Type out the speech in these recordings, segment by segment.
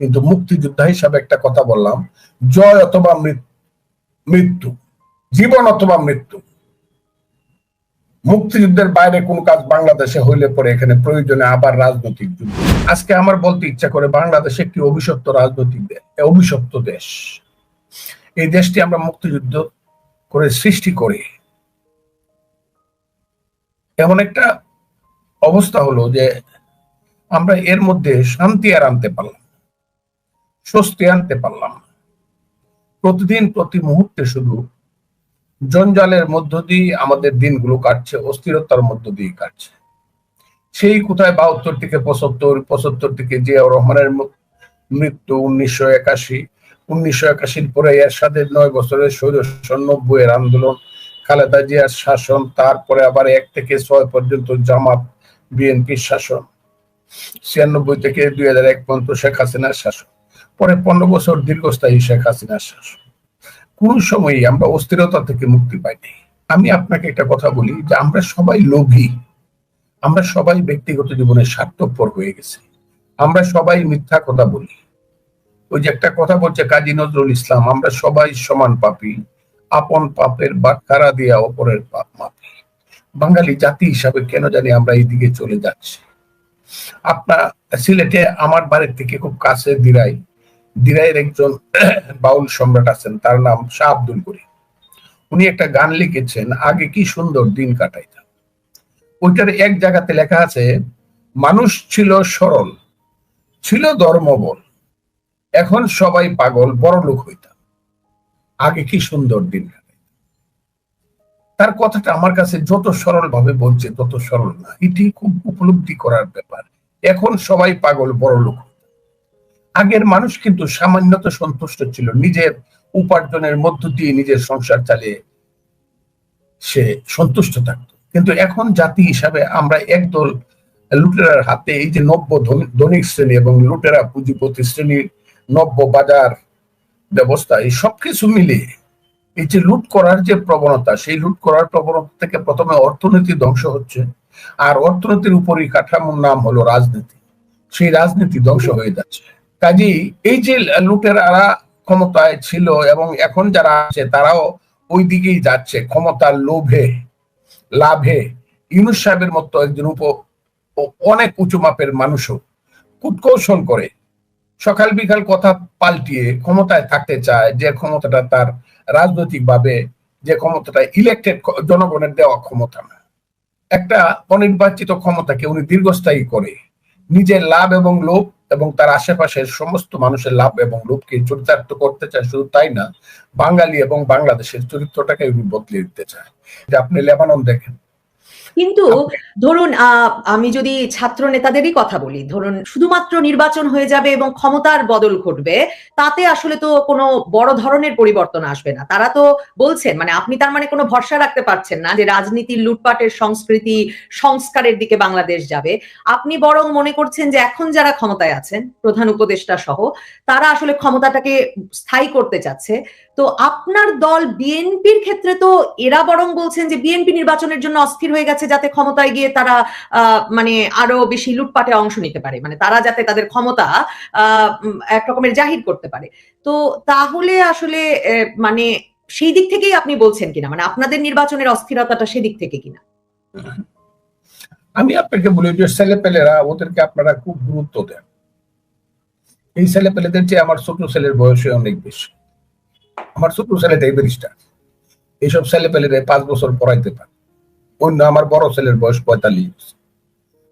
কিন্তু মুক্তিযোদ্ধা হিসাবে একটা কথা বললাম, জয় অথবা মৃত্যু, জীবন অথবা মৃত্যু। মুক্তিযুদ্ধের বাইরে কোন কাজ বাংলাদেশে হইলে পরে এখানে প্রয়োজনে আবার রাজনৈতিক যুদ্ধ। আজকে আমার বলতে ইচ্ছা করে বাংলাদেশ একটি অভিশপ্ত রাজনৈতিক অভিশপ্ত দেশ। এই দেশটি আমরা মুক্তিযুদ্ধ করে সৃষ্টি করি। এমন একটা অবস্থা হলো যে আমরা এর মধ্যে শান্তি আর আনতে পারলাম। স্বস্তি আনতে পারলাম। প্রতিদিন, প্রতি মুহূর্তে শুধু জঞ্জালের মধ্য দিয়ে আমাদের দিনগুলো কাটছে, অস্থিরতার মধ্য দিয়ে কাটছে সেই কোথায় বাহাত্তর থেকে পঁচাত্তর পঁচাত্তর থেকে জিয়াউর রহমানের মৃত্যু উনিশশো একাশি, উনিশশো একাশির পরে এর সাথে নয় বছরের স্বৈর নব্বই এর আন্দোলন, খালেদা জিয়ার শাসন, তারপরে আবার এক থেকে ছয় পর্যন্ত জামাত, বিএনপির শাসন, ছিয়ানব্বই থেকে দুই হাজার এক পর্যন্ত শেখ হাসিনার শাসন পরে পনেরো বছর দীর্ঘস্থায়ী শেখ হাসিনার শাসন। কোন সময়ই আমরা অস্থিরতা থেকে মুক্তি পাইনি। আমি আপনাকে একটা কথা বলি যে আমরা সবাই লোভী। আমরা সবাই ব্যক্তিগত জীবনে স্বার্থপর হয়ে গেছি। আমরা সবাই মিথ্যা কথা বলি। ওই যে একটা কথা বলছে কাজী নজরুল ইসলাম, আমরা সবাই সমান পাপী। আপন পাপের বাটখারা দিয়া অপরের পাপ মাপি। বাঙালি জাতি হিসাবে কেন জানি আমরা এই দিকে চলে যাচ্ছি। আপনার সিলেটে আমার বাড়ির থেকে খুব কাছে দিরাই। দিরাইয়ের একজন বাউল সম্রাট আছেন, তার নাম শাহ আব্দুল করিম। উনি একটা গান লিখেছেন, আগে কি সুন্দর দিন কাটাইতাম। ওইটার এক জায়গাতে লেখা আছে, মানুষ ছিল সরল, ছিল ধর্মবল, এখন সবাই পাগল, বড় লোক হইতাম। আগে কি সুন্দর দিন তার কথাটা আমার কাছে যত সরল ভাবে বলছে, তত সরল না। এটি খুব উপলব্ধি করার ব্যাপার। এখন সবাই পাগল, বড় লোক আগের মানুষ কিন্তু সামান্যত সন্তুষ্ট ছিল। নিজের উপার্জনের মধ্য দিয়ে নিজের সংসার চালিয়ে সে সন্তুষ্ট থাকতো। কিন্তু এখন জাতি হিসাবে আমরা একদল লুটেরার হাতে এই যে নব্য ধনিক শ্রেণি এবং লুটেরা পুঁজিপতি শ্রেণির নব্য বাজার ব্যবস্থা, এই সবকিছু মিলিয়ে এই যে লুট করার যে প্রবণতা, সেই লুট করার প্রবণতা থেকে প্রথমে অর্থনীতি ধ্বংস হচ্ছে আর অর্থনীতির উপরই কাঠামোর নাম হলো রাজনীতি। সেই রাজনীতি ধ্বংস হয়ে যাচ্ছে। কাজেই এই যে লুটেরারা ক্ষমতায় ছিল এবং এখন যারা আছে, তারাও ওই দিকেই যাচ্ছে ক্ষমতার লোভে, লাভে। ইউনুস সাহেবের মতো একজন উপ অনেক উঁচু মাপের মানুষও কুটকৌশল করে। সকাল বিকাল কথা পাল্টিয়ে ক্ষমতায় থাকতে চায়, যে ক্ষমতাটা তার রাজনৈতিক ভাবে যে ক্ষমতাটা ইলেক্টেড জনগণের দেওয়া ক্ষমতা না। একটা অনির্বাচিত ক্ষমতাকে উনি দীর্ঘস্থায়ী করে। নিজের লাভ এবং লোভ এবং তার আশেপাশের সমস্ত মানুষের লাভ এবং লোভকে চরিতার্থ করতে চায়, শুধু তাই না, বাঙালি এবং বাংলাদেশের চরিত্রটাকে বদলে দিতে চায়। যে আপনি লেবানন দেখেন কিন্তু ধরুন আমি যদি ছাত্র নেতাদেরই কথা বলি, ধরুন শুধুমাত্র নির্বাচন হয়ে যাবে এবং ক্ষমতার বদল ঘটবে, তাতে আসলে তো কোনো বড় ধরনের পরিবর্তন আসবে না। তারা তো বলছেন মানে আপনি তার মানে কোনো ভরসা রাখতে পারছেন না যে রাজনীতির লুটপাটের সংস্কৃতি সংস্কারের দিকে বাংলাদেশ যাবে। আপনি বরং মনে করছেন যে এখন যারা ক্ষমতায় আছেন, প্রধান উপদেষ্টা সহ, তারা আসলে ক্ষমতাটাকে স্থায়ী করতে চাচ্ছে। তো আপনার দল বিএনপির ক্ষেত্রে তো এরা বরং বলছেন যে বিএনপি নির্বাচনের জন্য অস্থির হয়ে গেছে। যাতে ক্ষমতায় গিয়ে তারা মানে আরও বেশি লুটপাটে অংশ নিতে পারে। মানে তারা যাতে তাদের ক্ষমতা এক রকমের জাহির করতে পারে। তো তাহলে আসলে মানে সেই দিক থেকেই আপনি বলছেন কিনা? মানে আপনাদের নির্বাচনের অস্থিরতাটা সেদিক থেকে কিনা? আমি আপনাকে বলি যে ছেলেপেলেরা ওদেরকে আপনারা খুব গুরুত্ব দেন। এই ছেলেপেলেদের চেয়ে আমার ছোট ছেলের বয়সে অনেক বেশি। আমার ছোট ছেলেটাই ব্যারিস্টার এইসব ছেলেপেলেরা পাঁচ বছর পড়াইতে পারে। অন্য আমার বড় ছেলের বয়স পঁয়তাল্লিশ।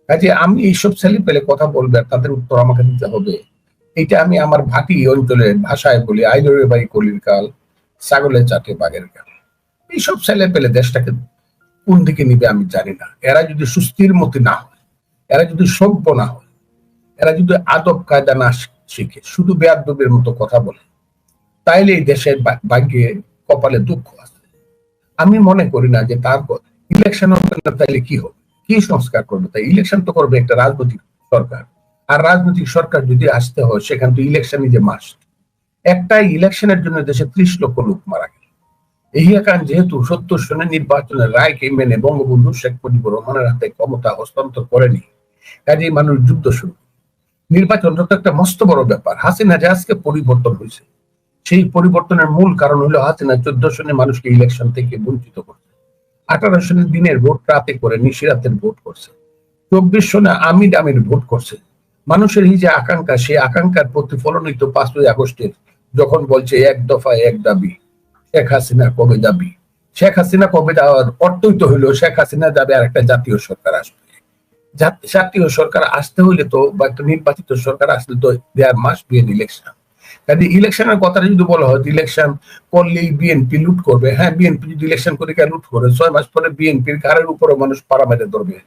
কাজে আমি এইসব ছেলে পেলে কথা বলবে তাদের উত্তর আমাকে দিতে হবে। এটা আমি আমার ভাটি অঞ্চলের ভাষায় বলি আইদরে বাড়ি কলির কাল, ছাগলের চাটে বাঘের কাল। এইসব ছেলে পেলে দেশটাকে কোন দিকে নিবে আমি জানি না। এরা যদি সুস্থির মতি না হয়, এরা যদি সভ্য না হয়, এরা যদি আদব কায়দা না শিখে, শুধু বেয়াদবের মতো কথা বলে, তাইলে এই দেশের ভাগ্যে কপালে দুঃখ আছে। আমি মনে করি না যে তার ইলেকশন হবে না তাইলে কি হবে? কি সংস্কার করবে? তাই ইলেকশন তো করবে একটা রাজনৈতিক সরকার। আর রাজনৈতিক সরকার যদি আসতে হয়, সেখান তো ইলেকশনই যে মাস্ট একটা ইলেকশনের জন্য দেশে ত্রিশ লক্ষ লোক মারা গেল। ইহিয়া খান যেহেতু সত্তর সনের নির্বাচনের রায়কে মেনে বঙ্গবন্ধু শেখ মুজিবুর রহমানের হাতে ক্ষমতা হস্তান্তর করেনি, কাজেই মানুষ যুদ্ধ শুরু নির্বাচনটা তো একটা মস্ত বড় ব্যাপার। হাসিনা যে আজকে পরিবর্তন হয়েছে, সেই পরিবর্তনের মূল কারণ হলো হাসিনা চোদ্দ সনে মানুষকে ইলেকশন থেকে বঞ্চিত করছে। আঠারো সনের দিনের ভোট রাতে করে নিশিরাতের ভোট করছে। চব্বিশ সনে আমির আমির ভোট করছে। মানুষের এই যে আকাঙ্ক্ষা সেই আকাঙ্ক্ষার প্রতিফলনই তো পাঁচই আগস্টের, যখন বলছে এক দফা এক দাবি, শেখ হাসিনা কবে দাবি? শেখ হাসিনা কবে যাওয়ার অর্থই তো হইল শেখ হাসিনা যাবে আর একটা জাতীয় সরকার আসবে। জাতীয় সরকার আসতে হইলে তো বা একটা নির্বাচিত সরকার আসলে তো দেয়ার মাস বিয়ে ইলেকশন। কাজে ইলেকশনের কথাটা যদি বলা হয় ইলেকশন করলেই বিএনপি লুট করবে। হ্যাঁ বিএনপি যদি ইলেকশন করে কে লুট করে, ছয় মাস পরে বিএনপির ঘাড়ের উপরে মানুষ পাড়া মেরে ধরবে।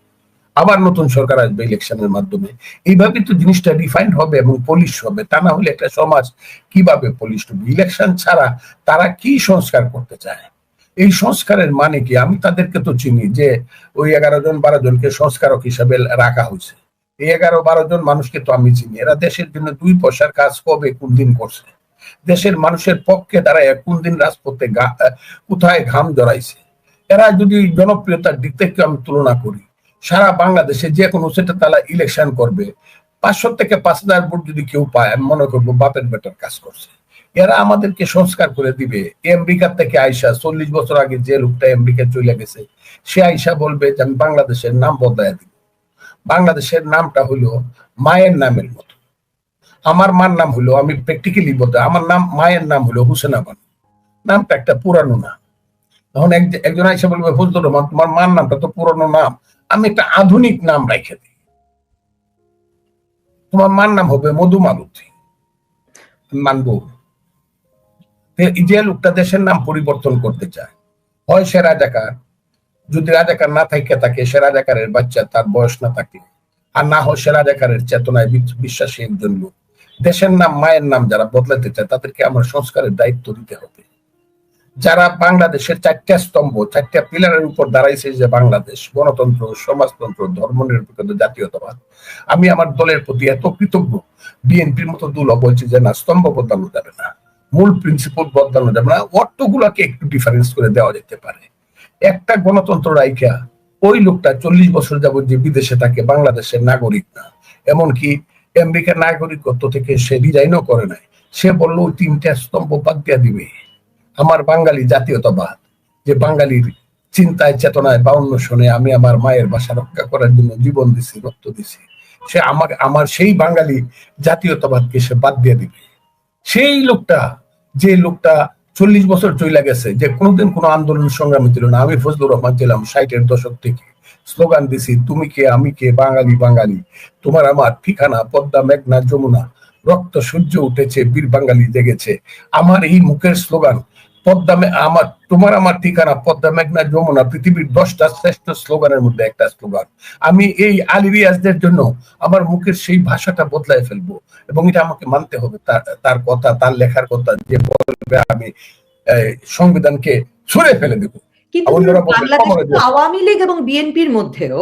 আবার নতুন সরকার আসবে ইলেকশনের মাধ্যমে। এইভাবে তো জিনিসটা রিফাইন্ড হবে এবং পলিশ হবে। তা না হলে একটা সমাজ কীভাবে পলিশ হবে? ইলেকশন ছাড়া তারা কি সংস্কার করতে চায়? এই সংস্কারের মানে কি? আমি তাদেরকে তো চিনি যে ওই এগারো জন, বারো জনকে সংস্কারক হিসাবে রাখা হয়েছে। এই এগারো বারো জন মানুষকে তো আমি চিনি। এরা দেশের জন্য দুই পয়সার কাজ কবে, কোন দিন করছে? দেশের মানুষের পক্ষে তারা কোন দিন রাজপথে কোথায় ঘাম জড়াইছে? এরা যদি জনপ্রিয়তার দিক থেকে আমি তুলনা করি, সারা বাংলাদেশে যে কোনো সেটা তারা ইলেকশন করবে। পাঁচশো থেকে পাঁচ হাজার ভোট যদি কেউ পায়, আমি মনে করব বাপের বেটার কাজ করছে। এরা আমাদেরকে সংস্কার করে দিবে। আমেরিকার থেকে আইসা চল্লিশ বছর আগে যে লোকটা আমেরিকা চলে গেছে, সে আইসা বলবে যে আমি বাংলাদেশের নাম বদলায় দিব। বাংলাদেশের নামটা হলো মায়ের নামের মতো। আমার মার নাম হলো, আমি প্র্যাকটিক্যালি বলতে, আমার নাম, মায়ের নাম হলো হুসেন আবান নামটা একটা পুরানো নাম। তখন একজন আইসা বলবে ফজলুর রহমান তোমার মার নামটা তো পুরানো নাম। আমি একটা আধুনিক নাম রেখে দিই। তোমার মার নাম হবে মধুমালতী মানবো। তে- যে লোকটা দেশের নাম পরিবর্তন করতে চায়। হয় সে রাজাকার যদি রাজাকার না থাকে তাকে সে রাজাকারের বাচ্চা, তার বয়স না থাকে। আর না হয় সে রাজাকারের চেতনায় বিশ্বাসী একজন লোক দেশের নাম, মায়ের নাম যারা বদলাতে চায়, তাদেরকে আমার সংস্কারের দায়িত্ব দিতে হবে। যারা বাংলাদেশের চারটা স্তম্ভ, চারটা পিলারের উপর দাঁড়াইছে যে বাংলাদেশ, গণতন্ত্র, সমাজতন্ত্র ধর্মনিরপেক্ষতা জাতীয়তাবাদ, আমি আমার দলের প্রতি এত কৃতজ্ঞ। বিএনপির মতো দলও বলছে যে, না, স্তম্ভ বদলানো যাবে না। মূল প্রিন্সিপাল বদলানো যাবে না। অর্থগুলোকে একটু ডিফারেন্স করে দেওয়া যেতে পারে। একটা গণতন্ত্র রাইখা ওই লোকটা চল্লিশ বছর যাবত যে বিদেশে থাকে, বাংলাদেশের নাগরিক না। এমনকি আমেরিকার নাগরিকত্ব থেকে সে রিজাইনও করে নাই। সে বলল, ওই তিনটা স্তম্ভ বাদ দিয়া দিবে। আমার বাঙালি জাতীয়তাবাদ, যে বাঙালির চিন্তায়, চেতনায় বাউন্ন শোনে আমি আমার মায়ের বাসা রক্ষা করার জন্য জীবন দিছি, রক্ত দিছি। সে আমাকে, আমার সেই বাঙালি জাতীয়তাবাদকে সে বাদ দিয়ে দিবে। সেই লোকটা, যে লোকটা চল্লিশ বছর চলে গেছে, যে কোনোদিন কোনো আন্দোলন সংগ্রামে ছিল না। আমি ফজলুর রহমান ছিলাম ষাটের দশক থেকে। স্লোগান দিছি, তুমি কে, আমি কে, বাঙালি বাঙালি। তোমার আমার ঠিকানা, পদ্মা, মেঘনা, যমুনা। রক্ত সূর্য উঠেছে, বীর বাঙালি জেগেছে। আমার এই মুখের স্লোগান পদ্মা মে- আমার, তোমার আমার ঠিকানা, পদ্মা মেঘনা যমুনা, পৃথিবীর দশটা শ্রেষ্ঠ স্লোগানের মধ্যে একটা স্লোগান। আমি এই আলিরিয়াসদের জন্য আমার মুখের সেই ভাষাটা বদলায় ফেলব এবং এটা আমাকে মানতে হবে। তার কথা, তার লেখার কথা যে বলবে আমি সংবিধানকে ছুঁড়ে ফেলে দেবো। কিন্তু বাংলাদেশে। আওয়ামী লীগ এবং বিএনপির মধ্যেও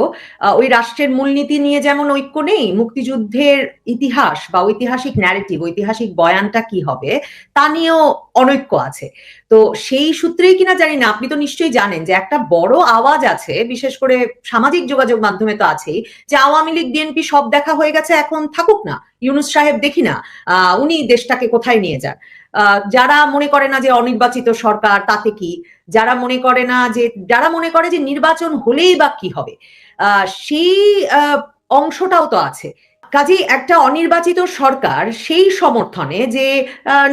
ওই রাষ্ট্রের মূলনীতি নিয়ে যেমন ঐক্য নেই মুক্তিযুদ্ধের ইতিহাস বা ঐতিহাসিক ন্যারেটিভ ঐতিহাসিক বয়ানটা কি হবে তা নিয়েও অনৈক্য আছে তো সেই সূত্রেই কিনা জানি না আপনি তো নিশ্চয়ই জানেন যে একটা বড় আওয়াজ আছে বিশেষ করে সামাজিক যোগাযোগ মাধ্যমে তো আছেই যে আওয়ামী লীগ বিএনপি সব দেখা হয়ে গেছে এখন থাকুক না ইউনুস সাহেব দেখি না আহ, উনি দেশটাকে কোথায় নিয়ে যান যারা মনে করে না যে অনির্বাচিত সরকার, তাতে কি? যারা মনে করে না যে, যারা মনে করে যে নির্বাচন হলেই বা কি হবে? সেই অংশটাও তো আছে। কাজেই একটা অনির্বাচিত সরকার সেই সমর্থনে যে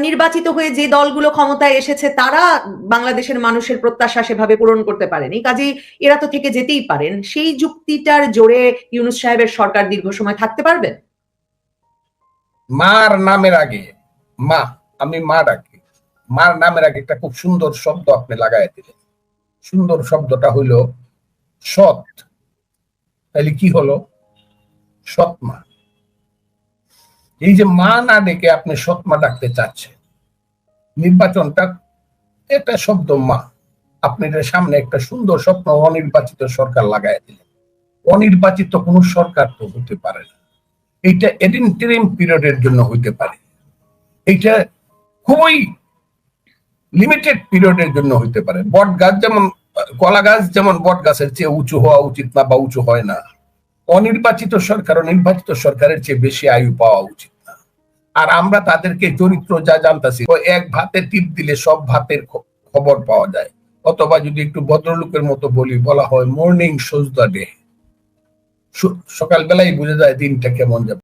নির্বাচিত হয়ে যে দলগুলো ক্ষমতায় এসেছে, তারা বাংলাদেশের মানুষের প্রত্যাশা সেভাবে পূরণ করতে পারেনি। কাজেই এরা তো থেকে যেতেই পারেন। সেই যুক্তিটার জোরে ইউনুস সাহেবের সরকার দীর্ঘ সময় থাকতে পারবেন? মার নামের আগে, মা আমি মা ডাকি মার নামের আগে একটা খুব সুন্দর শব্দ আপনি লাগাই দিলেন। সুন্দর শব্দটা হইল সৎ। তাহলে কি হলো? সৎ মা। এই যে মা না ডেকে আপনি সৎ মা ডাকতে চাচ্ছেন, নির্বাচনটা একটা শব্দ মা। আপনি এটার সামনে একটা সুন্দর স্বপ্ন অনির্বাচিত সরকার লাগাই দিলেন। অনির্বাচিত কোন সরকার তো হতে পারে না। এইটা এডিনটেরিম পিরিয়ডের জন্য হইতে পারে। এইটা খুবই লিমিটেড পিরিয়ডের জন্য হইতে পারে। বট গাছ যেমন, কলা গাছ যেমন বট গাছের চেয়ে উঁচু হওয়া উচিত না বা উঁচু হয় না, অনির্বাচিত সরকার ও নির্বাচিত সরকারের চেয়ে বেশি আয়ু পাওয়া উচিত না। আর আমরা তাদেরকে চরিত্র যা জানতাছি এক ভাতে টিপ দিলে সব ভাতের খবর পাওয়া যায়। অথবা যদি একটু ভদ্রলোকের মতো বলি, বলা হয় মর্নিং সোজ ডে সকালবেলায় বুঝে যায় দিনটা কেমন যাবে।